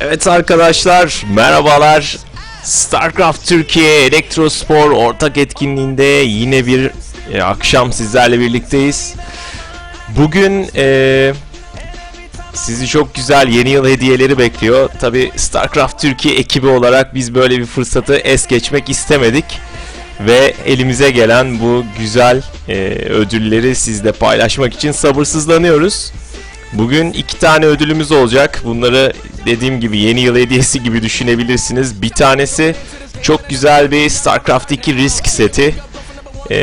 Evet arkadaşlar merhabalar. StarCraft Türkiye Elektrospor ortak etkinliğinde yine bir e, akşam sizlerle birlikteyiz. Bugün e, sizi çok güzel yeni yıl hediyeleri bekliyor. Tabi StarCraft Türkiye ekibi olarak biz böyle bir fırsatı es geçmek istemedik. Ve elimize gelen bu güzel e, ödülleri sizle paylaşmak için sabırsızlanıyoruz. Bugün iki tane ödülümüz olacak. Bunları dediğim gibi yeni yıl hediyesi gibi düşünebilirsiniz. Bir tanesi çok güzel bir StarCraft 2 risk seti. Ee,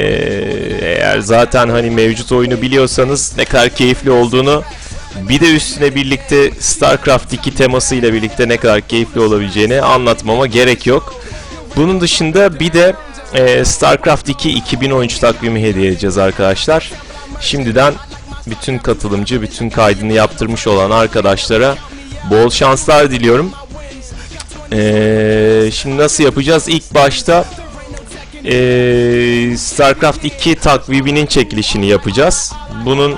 eğer zaten hani mevcut oyunu biliyorsanız ne kadar keyifli olduğunu bir de üstüne birlikte StarCraft 2 temasıyla birlikte ne kadar keyifli olabileceğini anlatmama gerek yok. Bunun dışında bir de e, StarCraft 2 2013 takvimi hediye edeceğiz arkadaşlar. Şimdiden bütün katılımcı, bütün kaydını yaptırmış olan arkadaşlara bol şanslar diliyorum. Ee, şimdi nasıl yapacağız? İlk başta ee, StarCraft 2 takviminin çekilişini yapacağız. Bunun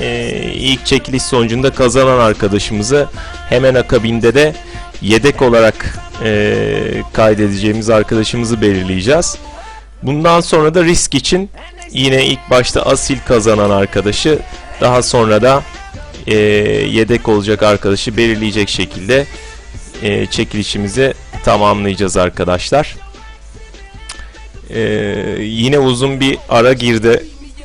ee, ilk çekiliş sonucunda kazanan arkadaşımızı hemen akabinde de yedek olarak ee, kaydedeceğimiz arkadaşımızı belirleyeceğiz. Bundan sonra da risk için yine ilk başta asil kazanan arkadaşı daha sonra da e, yedek olacak arkadaşı belirleyecek şekilde e, çekilişimizi tamamlayacağız arkadaşlar. E, yine uzun bir ara girdi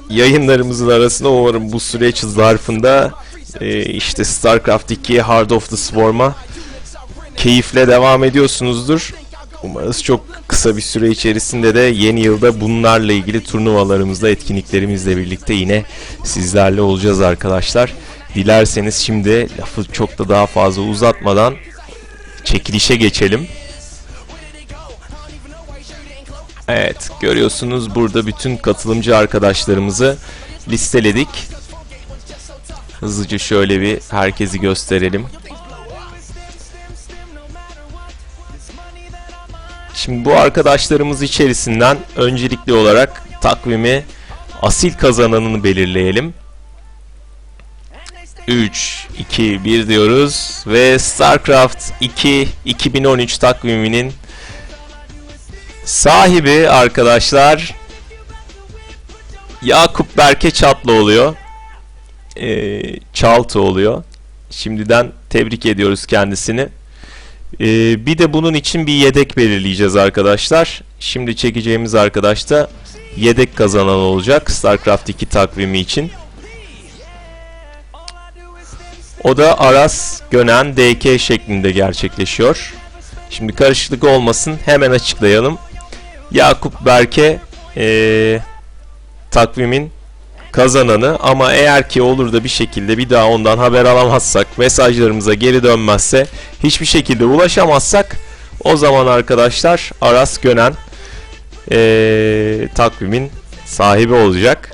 yayınlarımızın arasında umarım bu süreç zarfında e, işte StarCraft 2 Heart of the Swarm'a keyifle devam ediyorsunuzdur. Umarız çok kısa bir süre içerisinde de yeni yılda bunlarla ilgili turnuvalarımızla, etkinliklerimizle birlikte yine sizlerle olacağız arkadaşlar. Dilerseniz şimdi lafı çok da daha fazla uzatmadan çekilişe geçelim. Evet, görüyorsunuz burada bütün katılımcı arkadaşlarımızı listeledik. Hızlıca şöyle bir herkesi gösterelim. Şimdi bu arkadaşlarımız içerisinden öncelikli olarak takvimi asil kazananını belirleyelim. 3, 2, 1 diyoruz ve StarCraft 2 2013 takviminin sahibi arkadaşlar Yakup Berke Çatlı oluyor. Ee, Çaltı oluyor. Şimdiden tebrik ediyoruz kendisini. Ee, bir de bunun için bir yedek belirleyeceğiz arkadaşlar. Şimdi çekeceğimiz arkadaş da yedek kazanan olacak StarCraft 2 takvimi için. O da Aras Gönen DK şeklinde gerçekleşiyor. Şimdi karışıklık olmasın hemen açıklayalım. Yakup Berke ee, takvimin kazananı ama eğer ki olur da bir şekilde bir daha ondan haber alamazsak mesajlarımıza geri dönmezse hiçbir şekilde ulaşamazsak o zaman arkadaşlar Aras Gönen ee, takvimin sahibi olacak.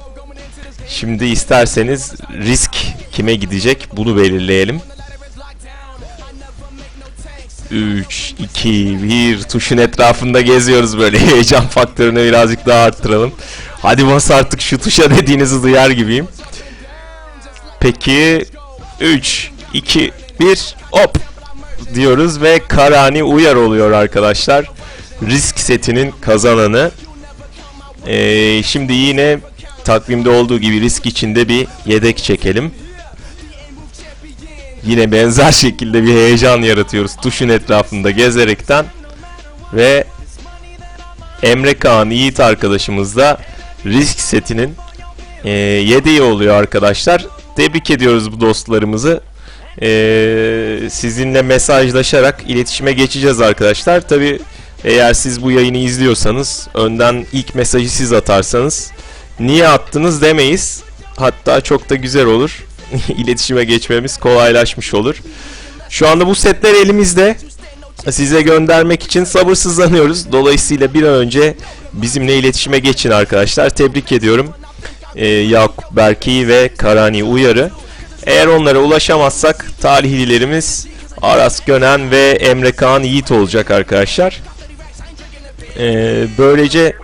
Şimdi isterseniz risk kime gidecek bunu belirleyelim. 3, 2, 1 tuşun etrafında geziyoruz böyle heyecan faktörünü birazcık daha arttıralım. Hadi bas artık şu tuşa dediğinizi duyar gibiyim. Peki 3, 2, 1 hop diyoruz ve Karani Uyar oluyor arkadaşlar. Risk setinin kazananı. Ee, şimdi yine takvimde olduğu gibi risk içinde bir yedek çekelim. Yine benzer şekilde bir heyecan yaratıyoruz tuşun etrafında gezerekten ve Emre Kaan Yiğit arkadaşımız da risk setinin e, yedeği oluyor arkadaşlar. Tebrik ediyoruz bu dostlarımızı. E, sizinle mesajlaşarak iletişime geçeceğiz arkadaşlar. Tabi eğer siz bu yayını izliyorsanız önden ilk mesajı siz atarsanız niye attınız demeyiz. Hatta çok da güzel olur. iletişime geçmemiz kolaylaşmış olur. Şu anda bu setler elimizde. Size göndermek için sabırsızlanıyoruz. Dolayısıyla bir an önce bizimle iletişime geçin arkadaşlar. Tebrik ediyorum. Ee, Yakup Berke'yi ve Karani Uyar'ı. Eğer onlara ulaşamazsak talihlilerimiz Aras Gönen ve Emre Kaan Yiğit olacak arkadaşlar. Ee, böylece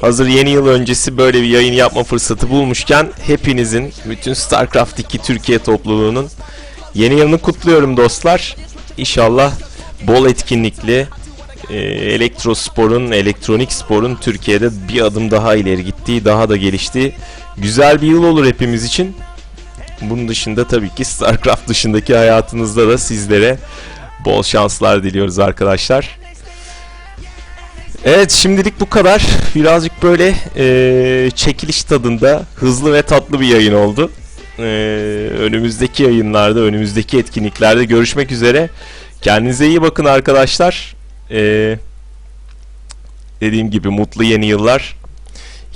Hazır yeni yıl öncesi böyle bir yayın yapma fırsatı bulmuşken hepinizin, bütün StarCraft 2 Türkiye topluluğunun yeni yılını kutluyorum dostlar. inşallah bol etkinlikli e, elektrosporun, elektronik sporun Türkiye'de bir adım daha ileri gittiği, daha da geliştiği güzel bir yıl olur hepimiz için. Bunun dışında tabii ki StarCraft dışındaki hayatınızda da sizlere bol şanslar diliyoruz arkadaşlar. Evet şimdilik bu kadar. Birazcık böyle e, çekiliş tadında hızlı ve tatlı bir yayın oldu. E, önümüzdeki yayınlarda, önümüzdeki etkinliklerde görüşmek üzere. Kendinize iyi bakın arkadaşlar. Ee, dediğim gibi mutlu yeni yıllar.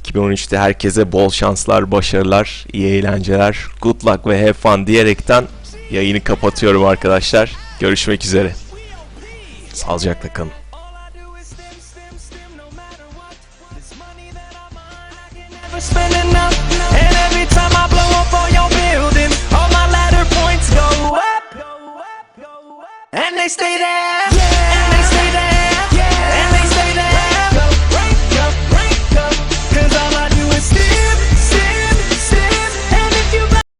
2013'te herkese bol şanslar, başarılar, iyi eğlenceler, good luck ve have fun diyerekten yayını kapatıyorum arkadaşlar. Görüşmek üzere. Sağlıcakla kalın. spinning up And every time I blow up on your building All my ladder points go up And they stay there